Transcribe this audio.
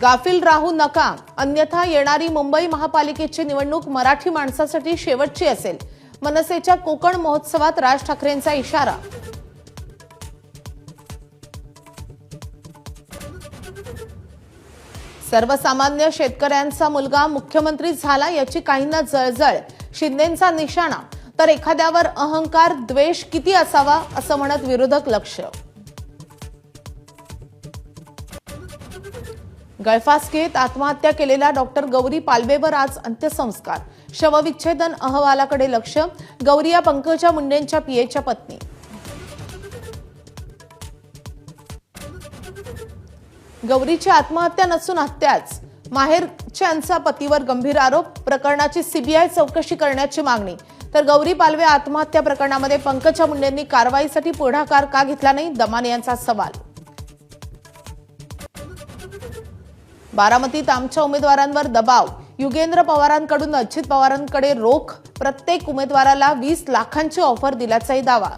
गाफील राहू नका अन्यथा येणारी मुंबई महापालिकेची निवडणूक मराठी माणसासाठी शेवटची असेल. मनसेच्या कोकण महोत्सवात राज ठाकरेंचा इशारा. सर्वसामान्य शेतकऱ्यांचा मुलगा मुख्यमंत्री झाला याची काहींना जळजळ शिंदेचा निशाणा. तर एखाद्यावर अहंकार द्वेष किती असावा असं म्हणत विरोधक लक्ष. गळफासकीत आत्महत्या केलेल्या डॉक्टर गौरी पालवेवर आज अंत्यसंस्कार. शवविच्छेदन अहवालाकडे लक्ष गौरी या पंकजा मुंडेंच्या पीएच्या पत्नी. गौरीची आत्महत्या नसून हत्याच. माहेरच्यांचा पतीवर गंभीर आरोप प्रकरणाची सीबीआय चौकशी करण्याची मागणी. तर गौरी पालवे आत्महत्या प्रकरणामध्ये पंकजा मुंडेंनी कारवाईसाठी पुढाकार का घेतला नाही दमाने यांचा सवाल. बारामतीत आमच्या उमेदवारांवर दबाव. युगेंद्र पवारांकडून अजित पवारांकडे रोख. प्रत्येक उमेदवाराला वीस लाखांची ऑफर दिल्याचाही दावा.